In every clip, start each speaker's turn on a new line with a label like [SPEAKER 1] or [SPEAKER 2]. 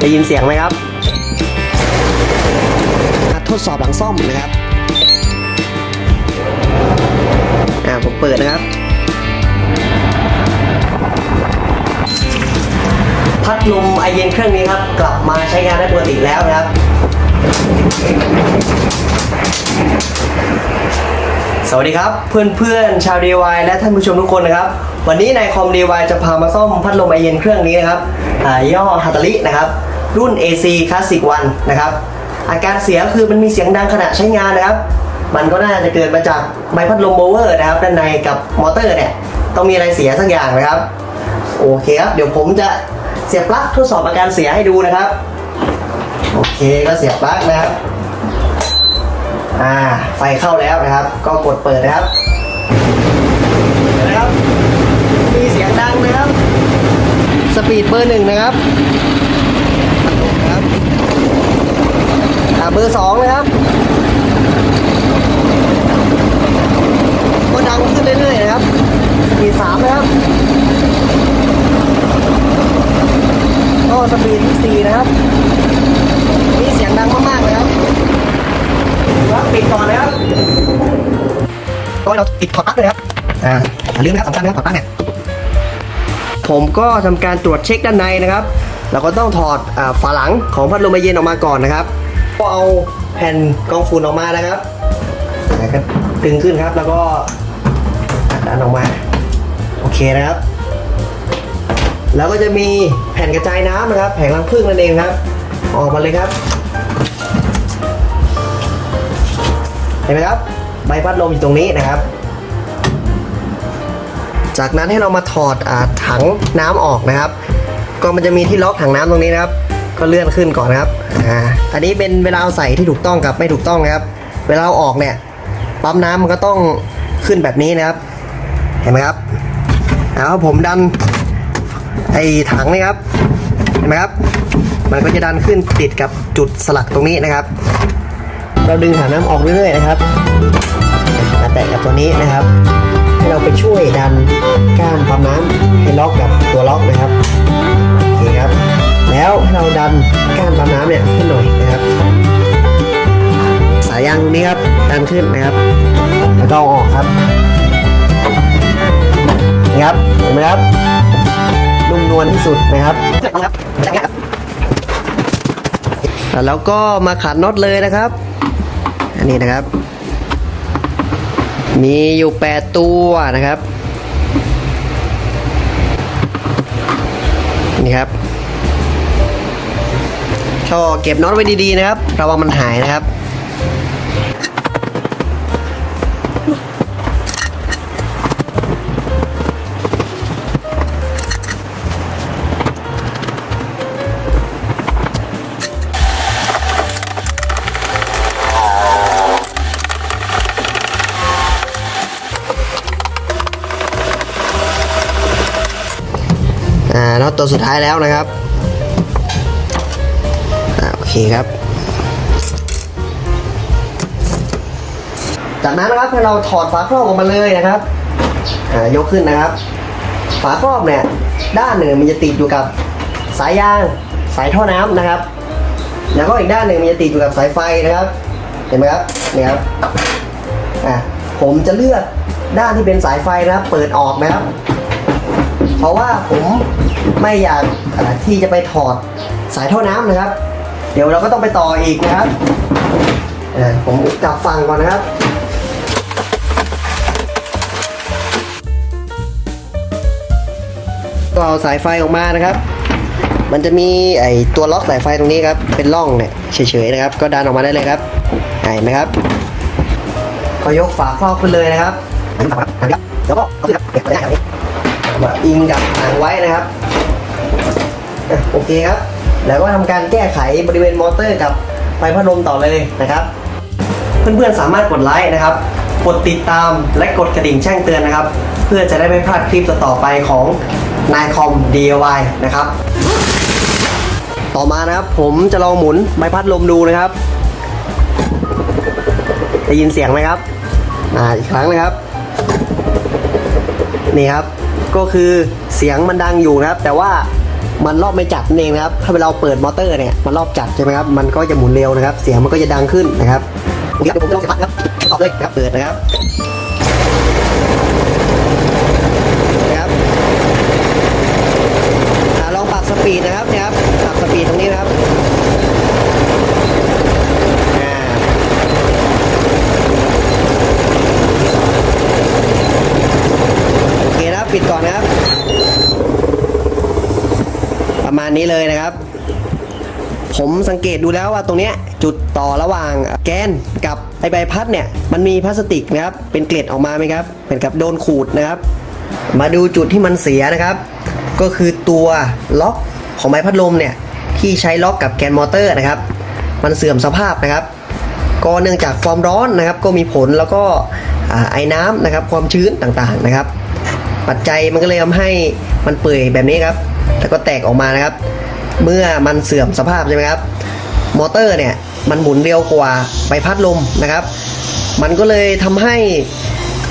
[SPEAKER 1] ได้ยินเสียงไหมครับทดสอบหลังซ่อมนะครับ อ่า ผมเปิดนะครับ พัดลมไอเย็นเครื่องนี้ครับ กลับมาใช้งานได้ปกติแล้วนะครับ สวัสดีครับ เพื่อนๆ ชาว DIY และท่านผู้ชมทุกคนนะครับ วันนี้ในคอม DIY จะพามาซ่อมพัดลมไอเย็นเครื่องนี้นะครับ ย่อฮัตตารินะครับ รุ่น AC Classic 1 นะครับ อาการเสียคือมันมีเสียงดังขณะใช้งานนะครับ มันก็น่าจะเกิดมาจากใบพัดลมโบเวอร์นะครับ ด้านในกับมอเตอร์เนี่ย ต้องมีอะไรเสียสักอย่างนะครับ โอเคครับ เดี๋ยวผมจะเสียบปลั๊กทดสอบอาการเสียให้ดูนะครับ โอเคก็เสียบปลั๊กนะครับ อ่า ไฟเข้าแล้วนะครับ ก็กดเปิดนะครับนะครับ มีเสียงดังนะครับ สปีดเบอร์หนึ่งนะครับครับอ่าเบอร์สองนะครับก็ดังขึ้นเรื่อยๆนะครับสปีดสามนะครับก็สปีดที่สี่นะครับมีเสียงดังมากๆเลยครับปิดก่อนนะครับก็เราปิดถอดปลั๊กเลยครับอ่าอย่าลืมนะครับสำคัญนะครับถอดปลั๊กเนี่ย ผมก็ทำการตรวจเช็คด้านในนะครับ เราก็ต้องถอดอฝาหลังของพัดลมไอเย็นออกมาก่อนนะครับ ก็เอาแผ่นกองฝุ่นออกมานะครับแล้วก็ดึงขึ้นครับแล้วก็ดันออกมา โอเคนะครับ แล้วก็จะมีแผ่นกระจายน้ำนะครับ แผงรังผึ้งนั่นเองครับ ออกมาเลยครับ เห็นไหมครับ ใบพัดลมอยู่ตรงนี้นะครับ จากนั้นให้เรามาถอดอาถังน้ำออกนะครับ ก็มันจะมีที่ล็อกถังน้ำตรงนี้นะครับ ก็เลื่อนขึ้นก่อนนะครับอ่าอันนี้เป็นเวลาเอาใส่ที่ถูกต้องกับไม่ถูกต้องนะครับ เวลาเอาออกเนี่ยปั๊มน้ำมันก็ต้องขึ้นแบบนี้นะครับ เห็นไหมครับแล้วผมดันไอ้ถังนี่ครับเห็นไหมครับ มันก็จะดันขึ้นติดกับจุดสลักตรงนี้นะครับ เราดึงถังน้ำออกเรื่อยๆนะครับมาแตะกับตัวนี้นะครับ ให้เราไปช่วยดันก้านปั๊มน้ำให้ล็อกกับตัวล็อกนะครับโอเคครับ แล้วให้เราดันก้านปั๊มน้ำเนี่ยขึ้นหน่อยนะครับ สายยางตรงนี้ครับดันขึ้นนะครับ แล้วก็อออกครับนี่ครับเห็นไหมครับนุ่มนวลที่สุดนะครับแล้วก็มาขันน็อตเลยนะครับ อันนี้นะครับ มีอยู่ 8 ตัวนะครับ นี่ครับก็เก็บน็อตไว้ดีๆนะครับ ระวังมันหายนะครับ น็อตตัวสุดท้ายแล้วนะครับอโอเคครับ จากนั้นนะครับให้เราถอดฝาครอบออกมาเลยนะครับยกขึ้นนะครับ ฝาครอบเนี่ยด้านหนึ่งมันจะติดอยู่กับสายยางสายท่อน้ำนะครับ แล้วก็อีกด้านหนึ่งมันจะติดอยู่กับสายไฟนะครับ เห็นไหมครับเนี่ยครับอ่าผมจะเลือกด้านที่เป็นสายไฟนะครับ เปิดออกนะครับ ราะว่าผมไม่อยากอ่าที่จะไปถอดสายท่อน้ำนะครับ เดี๋ยวเราก็ต้องไปต่ออีกนะครับอ่าผมกลับฟังก่อนนะครับก็เอาสายไฟออกมานะครับ มันจะมีไอตัวล็อกสายไฟตรงนี้ครับ เป็นร่องเนี่ยเฉยๆนะครับ ก็ดันออกมาได้เลยครับเห็นไหมครับ ก็ยกฝาครอบขึ้นเลยนะครับอันนี้ครับอันนี้ครับแล้วก็เอาขึ้นครับเก็บไว้ได้ครับ มาอิงกับหางไว้นะครับโอเคครับ แล้วก็ทำการแก้ไขบริเวณมอเตอร์กับไฟพัดลมต่อเลยนะครับ เพื่อนๆสามารถกดไลค์นะครับ กดติดตามและกดกระดิ่งแจ้งเตือนนะครับ เพื่อจะได้ไม่พลาดคลิปต่อไปของนายคอม DIY นะครับ ต่อมานะครับผมจะลองหมุนใบพัดลมดูนะครับได้ยินเสียงไหมครับอ่าอีกครั้งนะครับ นี่ครับ ก็คือเสียงมันดังอยู่นะครับ แต่ว่ามันรอบไม่จัดนั่นเองนะครับ ถ้าเราเปิดมอเตอร์เนี่ยมันรอบจัดใช่ไหมครับ มันก็จะหมุนเร็วนะครับ เสียงมันก็จะดังขึ้นนะครับผมอยวผมลองสตาร์ทครับตอบเลยครับเปิดนะครับนะครับลองปรับสปีดนะครับเนี่ยครับปรับสปีดตรงนี้นะครับอ่า โอเคนะครับปิดก่อนนะครับ ประมาณ นี้เลยนะครับ ผมสังเกตดูแล้วว่าตรงเนี้ยจุดต่อระหว่างแกนกับไอใบพัดเนี่ยมันมีพลาสติกนะครับเป็นเกล็ดออกมาไหมครับเป็นกับโดนขูดนะครับ มาดูจุดที่มันเสียนะครับ ก็คือตัวล็อกของใบพัดลมเนี่ยที่ใช้ล็อกกับแกนมอเตอร์นะครับ มันเสื่อมสภาพนะครับ ก็เนื่องจากความร้อนนะครับ ก็มีผลแล้วก็ไอ้น้ำนะครับความชื้นต่างๆนะครับ ปัจจัยมันก็เลยทำให้มันเปื่อยแบบนี้ครับ แล้วก็แตกออกมานะครับ เมื่อมันเสื่อมสภาพใช่ไหมครับ มอเตอร์เนี่ยมันหมุนเร็วกว่าใบพัดลมนะครับ มันก็เลยทำให้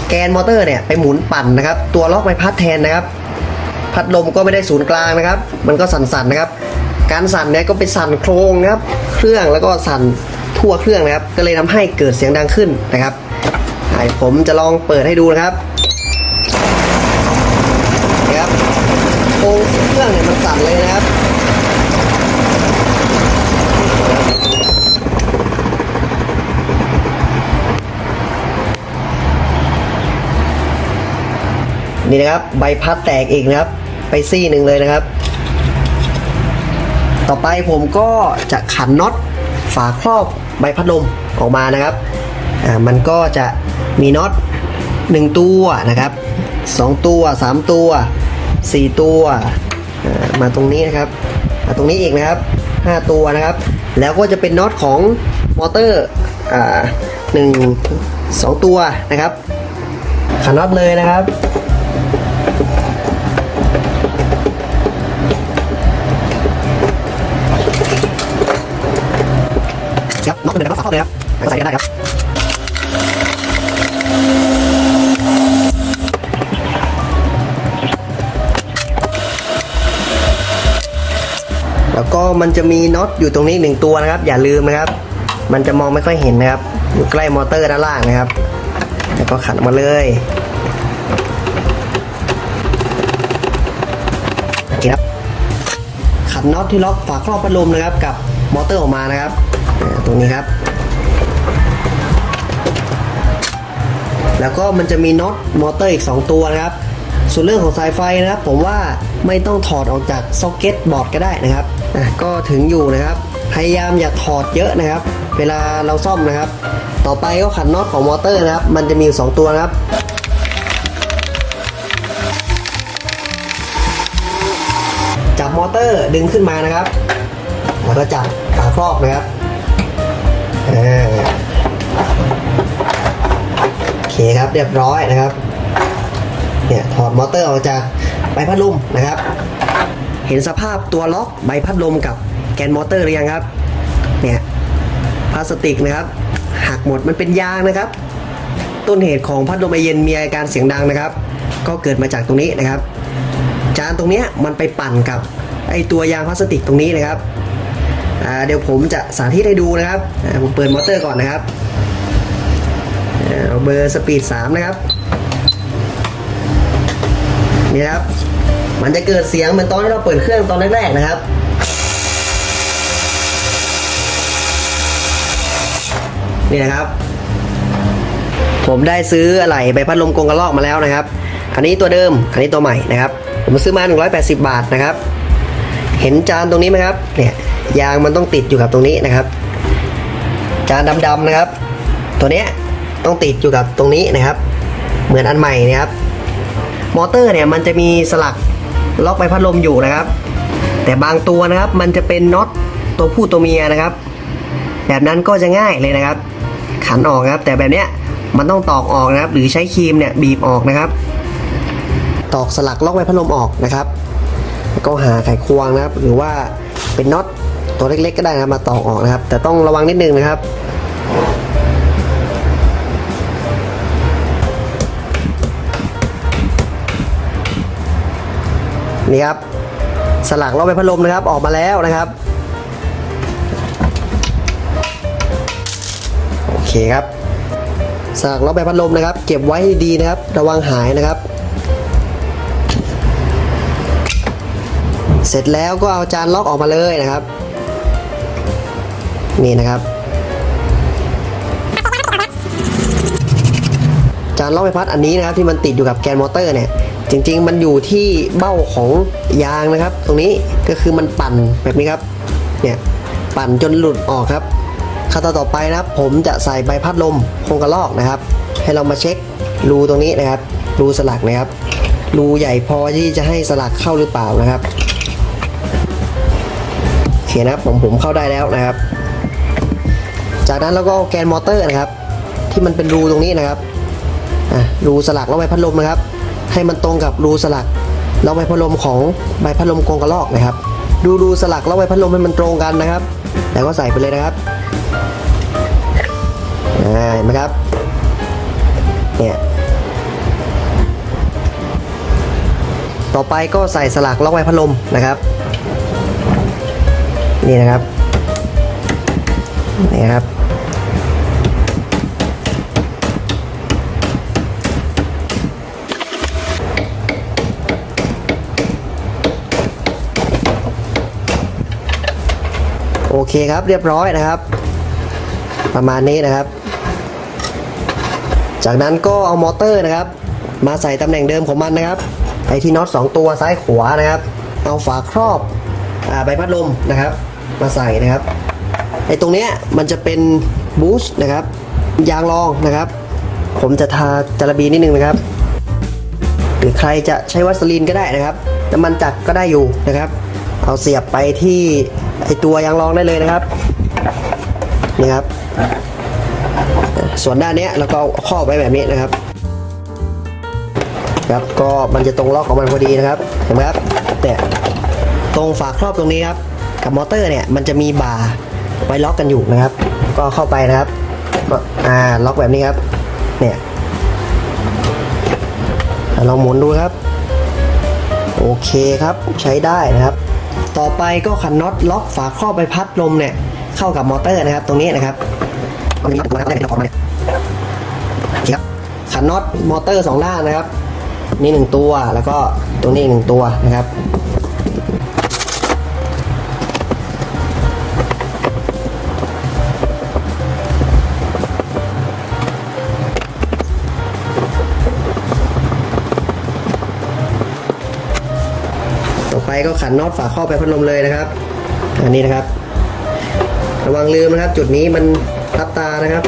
[SPEAKER 1] แกนมอเตอร์เนี่ยไปหมุนปั่นนะครับ ตัวล็อกใบพัดแทนนะครับ พัดลมก็ไม่ได้ศูนย์กลางนะครับ มันก็สั่นๆนะครับ การสั่นเนี่ยก็ไปสั่นโครงนะครับ เครื่องแล้วก็สั่นทั่วเครื่องนะครับ ก็เลยทำให้เกิดเสียงดังขึ้นนะครับผมจะลองเปิดให้ดูนะครับนะครับ โครงเครื่องเนี่ยมันสั่นเลยนะครับนี่นะครับใบพัดแตกอีกนะครับ ไปซี่หนึ่งเลยนะครับ ต่อไปผมก็จะขันน็อตฝาครอบใบพัดลมออกมานะครับอ่ามันก็จะมีน็อต1ตัวนะครับ 2 ตัว 3 ตัว 4 ตัวมาตรงนี้นะครับมาตรงนี้อีกนะครับ 5 ตัวนะครับ แล้วก็จะเป็นน็อตของมอเตอร์อ่าหนึ่งสองตัวนะครับขันน็อตเลยนะครับครับน็อตเลยนะครับฝาครอบเลยครับใส่กันได้ครับ แล้วก็มันจะมีน็อตอยู่ตรงนี้หนึ่งตัวนะครับ อย่าลืมนะครับ มันจะมองไม่ค่อยเห็นนะครับ อยู่ใกล้มอเตอร์ด้านล่างนะครับ แล้วก็ขันมาเลยครับขันน็อตที่ล็อกฝาครอบพัดลมนะครับ กับมอเตอร์ออกมานะครับตรงนี้ครับ แล้วก็มันจะมีน็อตมอเตอร์อีก 2 ตัวนะครับ ส่วนเรื่องของสายไฟนะครับ ผมว่าไม่ต้องถอดออกจากซ็อกเก็ตบอร์ดก็ได้นะครับ อะก็ถึงอยู่นะครับ พยายามอย่าถอดเยอะนะครับ เวลาเราซ่อมนะครับ ต่อไปก็ขันน็อตของมอเตอร์นะครับ มันจะมีอยู่สองตัวนะครับจับมอเตอร์ดึงขึ้นมานะครับแล้วก็จับฝาครอบนะครับโอเคครับเรียบร้อยนะครับเนี่ยถอดมอเตอร์ออกจากใบพัดลมนะครับ เห็นสภาพตัวล็อกใบพัดลมกับแกนมอเตอร์หรือยังครับ เนี่ยพลาสติกนะครับหักหมดมันเป็นยางนะครับ ต้นเหตุของพัดลมไอเย็นมีอาการเสียงดังนะครับ ก็เกิดมาจากตรงนี้นะครับ จานตรงเนี้ยมันไปปั่นกับไอตัวยางพลาสติกตรงนี้นะครับเดี๋ยวผมจะสาธิตให้ดูนะครับผมเปิดมอเตอร์ก่อนนะครับเอาเบอร์สปีด3นะครับนี่ครับ มันจะเกิดเสียงเหมือนตอนที่เราเปิดเครื่องตอนแรกๆนะครับ นี่นะครับ ผมได้ซื้ออะไหล่ใบพัดลมกรงกระรอกมาแล้วนะครับ อันนี้ตัวเดิม อันนี้ตัวใหม่นะครับ ผมซื้อมา 180 บาทนะครับ เห็นจานตรงนี้ไหมครับ เนี่ยยางมันต้องติดอยู่กับตรงนี้นะครับ จานดำๆนะครับ ตัวเนี้ยต้องติดอยู่กับตรงนี้นะครับ เหมือนอันใหม่นะครับ มอเตอร์เนี่ยมันจะมีสลัก ล็อกใบพัดลมอยู่นะครับ แต่บางตัวนะครับมันจะเป็นน็อตตัวผู้ตัวเมียนะครับ แบบนั้นก็จะง่ายเลยนะครับ ขันออกครับ แต่แบบเนี้ยมันต้องตอกออกนะครับ หรือใช้ครีมเนี่ยบีบออกนะครับ ตอกสลักล็อกไว้พัดลมออกนะครับก็หาไขควงนะครับ หรือว่าเป็นน็อตตัวเล็กๆ ก็ได้นะมาตอกออกนะครับ แต่ต้องระวังนิดนึงนะครับ นี่ครับสลักล้อใบพัดลมนะครับออกมาแล้วนะครับโอเคครับสลักล้อใบพัดลมนะครับ เก็บไว้ให้ดีนะครับ ระวังหายนะครับ เสร็จแล้วก็เอาจานล็อกออกมาเลยนะครับ นี่นะครับจานล็อกใบพัดอันนี้นะครับที่มันติดอยู่กับแกนมอเตอร์เนี่ย จริงๆ มันอยู่ที่เบ้าของยางนะครับ ตรงนี้ก็คือมันปั่นแบบนี้ครับเนี่ยปั่นจนหลุดออกครับขั้นตอนต่อไปนะครับ ผมจะใส่ใบพัดลมโครงกระลอกนะครับ ให้เรามาเช็ครูตรงนี้นะครับ รูสลักนะครับ รูใหญ่พอที่จะให้สลักเข้าหรือเปล่านะครับโอเคนะครับผมผมเข้าได้แล้วนะครับ จากนั้นเราก็เอาแกนมอเตอร์นะครับ ที่มันเป็นรูตรงนี้นะครับรูสลักแล้วใบพัดลมนะครับ ให้มันตรงกับรูสลักแล้วใบพัดลมของใบพัดลมกรงกระรอกนะครับ ดูรูสลักแล้วใบพัดลมให้มันตรงกันนะครับ แล้วก็ใส่ไปเลยนะครับเห็นไหมครับเนี่ยต่อไปก็ใส่สลักล็อกใบพัดลมนะครับ นี่นะครับนี่ครับ โอเคครับเรียบร้อยนะครับ ประมาณนี้นะครับ จากนั้นก็เอามอเตอร์นะครับ มาใส่ตำแหน่งเดิมของมันนะครับไอที่น็อต2ตัวซ้ายขวานะครับ เอาฝาครอบอใบพัดลมนะครับ มาใส่นะครับไอตรงเนี้ยมันจะเป็นบูสต์นะครับยางรองนะครับ ผมจะทาจาระบีนิดนึงนะครับ หรือใครจะใช้วัสลีนก็ได้นะครับน้ำมันจักรก็ได้อยู่นะครับ เอาเสียบไปที่ไอตัวยางรองได้เลยนะครับนี่ครับ ส่วนด้านเนี้ยเราก็ครอบไว้แบบนี้นะครับ ครับก็มันจะตรงล็อกของมันพอดีนะครับเห็นไหมครับเนี่ยตรงฝาครอบตรงนี้ครับกับมอเตอร์เนี่ยมันจะมีบาร์ไว้ล็อกกันอยู่นะครับ ก็เข้าไปนะครับก็อ่าล็อกแบบนี้ครับเนี่ยอะลองหมุนดูครับ โอเคครับใช้ได้นะครับ ต่อไปก็ขันน็อตล็อกฝาครอบใบพัดลมเนี่ยเข้ากับมอเตอร์นะครับ ตรงนี้นะครับตรงนี้ตันะครับตัวเนี่ยคครับขันน็อตมอเตอร์สองด้านนะครับ นี่หนึ่งตัวแล้วก็ตรงนี้อีกหนึ่งตัวนะครับ ก็ขันน็อตฝาครอบไปพัดลมเลยนะครับ อันนี้นะครับ ระวังลืมนะครับ จุดนี้มันทับตานะครับ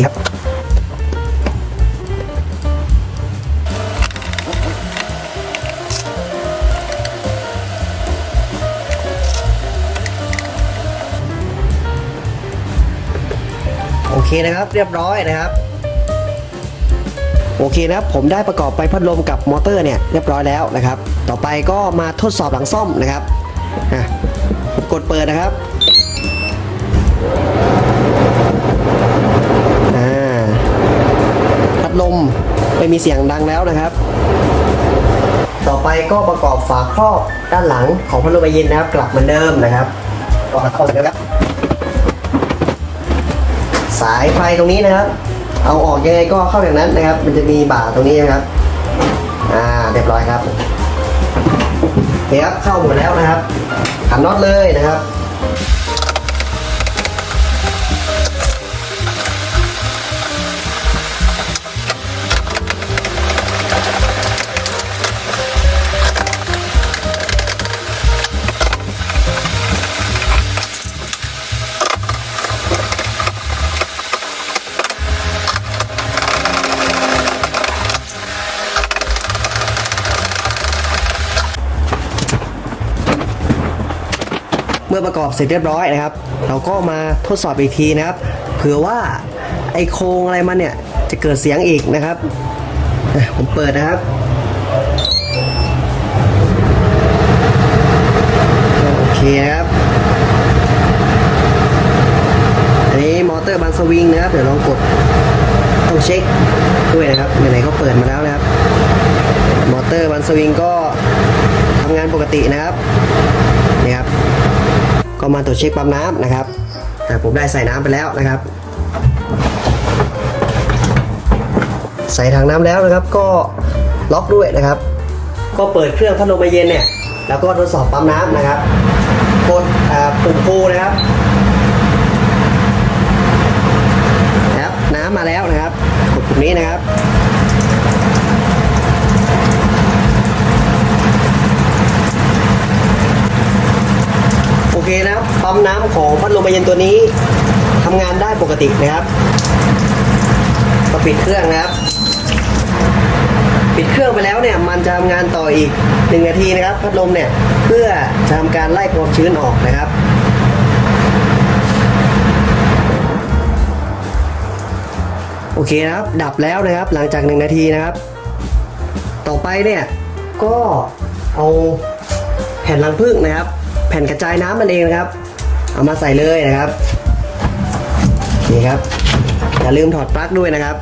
[SPEAKER 1] ครับโอเคนะครับ เรียบร้อยนะครับ โอเคนะครับผมได้ประกอบไปพัดลมกับมอเตอร์เนี่ยเรียบร้อยแล้วนะครับ ต่อไปก็มาทดสอบหลังซ่อมนะครับผมกดเปิดนะครับพัดลมไม่มีเสียงดังแล้วนะครับ ต่อไปก็ประกอบฝาครอบด้านหลังของพัดลมไอเย็นนะครับ กลับเหมือนเดิมนะครับก็เข้าเลยครับ สายไฟตรงนี้นะครับ เอาออกยังไงก็เข้าอย่างนั้นนะครับ มันจะมีบ่าตรงนี้นะครับ อ่าเรียบร้อยครับโอเคครับเข้าหมดแล้วนะครับขันน็อตเลยนะครับ เมื่อประกอบเสร็จเรียบร้อยนะครับ เราก็มาทดสอบอีกทีนะครับ เผื่อว่าไอโครงอะไรมันเนี่ยจะเกิดเสียงอีกนะครับผมเปิดนะครับโอเคครับอันนี้มอเตอร์บันสวิงนะครับเดี๋ยวลองกดต้องเช็คด้วยนะครับไหนๆก็เปิดมาแล้วนะครับ มอเตอร์มันสวิงก็ทำงานปกตินะครับ มาตรวจเช็คปั๊มน้ำนะครับแต่ผมได้ใส่น้ำไปแล้วนะครับ ใส่ถังน้ำแล้วนะครับ ก็ล็อกด้วยนะครับ ก็เปิดเครื่องพัดลมเย็นเนี่ยแล้วก็ทดสอบปั๊มน้ำนะครับกดปุ่มฟูนะครับนะครับน้ำมาแล้วนะครับกดปุ่มนี้นะครับ เคนะครับปั๊มน้ำของพัดลมไอเย็นตัวนี้ทำงานได้ปกตินะครับก็ปิดเครื่องนะครับ ปิดเครื่องไปแล้วเนี่ย มันจะทำงานต่ออีกหนึ่งนาทีนะครับ พัดลมเนี่ยเพื่อจะทำการไล่ความชื้นออกนะครับโอเคนะครับ ดับแล้วนะครับ หลังจากหนึ่งนาทีนะครับ ต่อไปเนี่ยก็เอาแผ่นรังผึ้งนะครับ แผ่นกระจายน้ำมันเองนะครับ เอามาใส่เลยนะครับนี่ครับอย่าลืมถอดปลั๊กด้วยนะครับ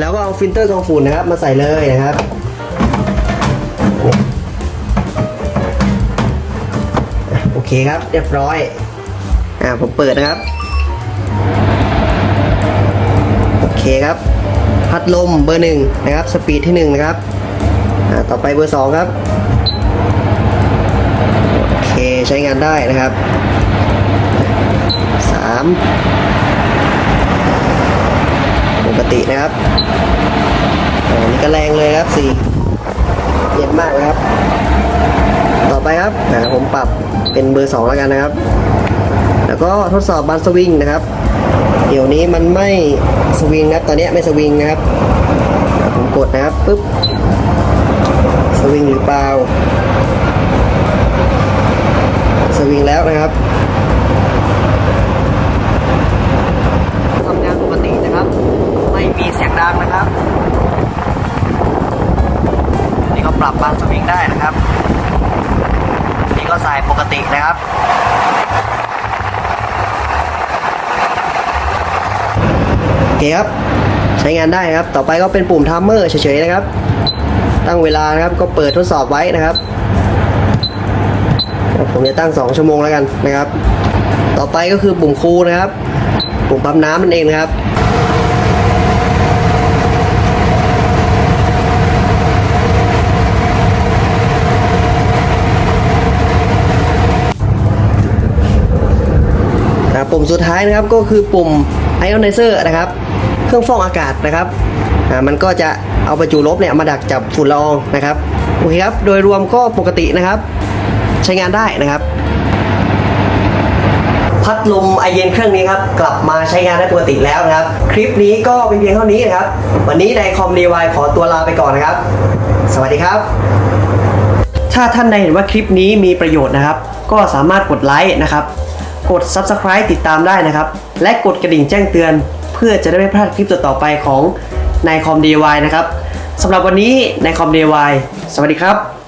[SPEAKER 1] แล้วก็เอาฟิลเตอร์กองฝุ่นนะครับ มาใส่เลยนะครับอะโอเคครับเรียบร้อยอ่าผมเปิดนะครับโอเคครับ พัดลมเบอร์หนึ่งนะครับ สปีดที่หนึ่งนะครับอ่าต่อไปเบอร์สองครับ ใช้งานได้นะครับสามปกตินะครับอันนี้ก็แรงเลยครับสี่เย็นมากนะครับ ต่อไปครับผมปรับเป็นเบอร์สองแล้วกันนะครับ แล้วก็ทดสอบบานสวิงนะครับ เดี๋ยวนี้มันไม่สวิงนะครับตอนนี้ไม่สวิงนะครับ ผมกดนะครับปุ๊บสวิงหรือเปล่า วิงแล้วนะครับทำงานปกตินะครับ ไม่มีเสียงดังนะครับ นี่ก็ปรับบานสวิงได้นะครับ นี่ก็สายปกตินะครับโอเคครับใช้งานได้ครับ ต่อไปก็เป็นปุ่มทัมเมอร์เฉยๆนะครับ ตั้งเวลานะครับก็เปิดทดสอบไว้นะครับ ผมจะตั้ง 2 ชั่วโมงแล้วกันนะครับ ต่อไปก็คือปุ่มคูนะครับ ปุ่มปั๊มน้ำนั่นเองนะครับปุ่มสุดท้ายนะครับก็คือปุ่ม Ionizer นะครับ เครื่องฟอกอากาศนะครับอ่ามันก็จะเอาประจุลบเนี่ยมาดักจับฝุ่นละอองนะครับโอเคครับ โดยรวมก็ปกตินะครับ ใช้งานได้นะครับ พัดลมไอเย็นเครื่องนี้ครับ กลับมาใช้งานได้ปกติแล้วนะครับ คลิปนี้ก็เป็นเพียงเท่านี้นะครับ วันนี้ในคอมดีวายขอตัวลาไปก่อนนะครับ สวัสดีครับ ถ้าท่านใดเห็นว่าคลิปนี้มีประโยชน์นะครับ ก็สามารถกดไลค์นะครับกด Subscribe ติดตามได้นะครับ และกดกระดิ่งแจ้งเตือน เพื่อจะได้ไม่พลาดคลิปต่อๆไปของนายคอม DIY นะครับสำหรับวันนี้นายคอม DIY สวัสดีครับ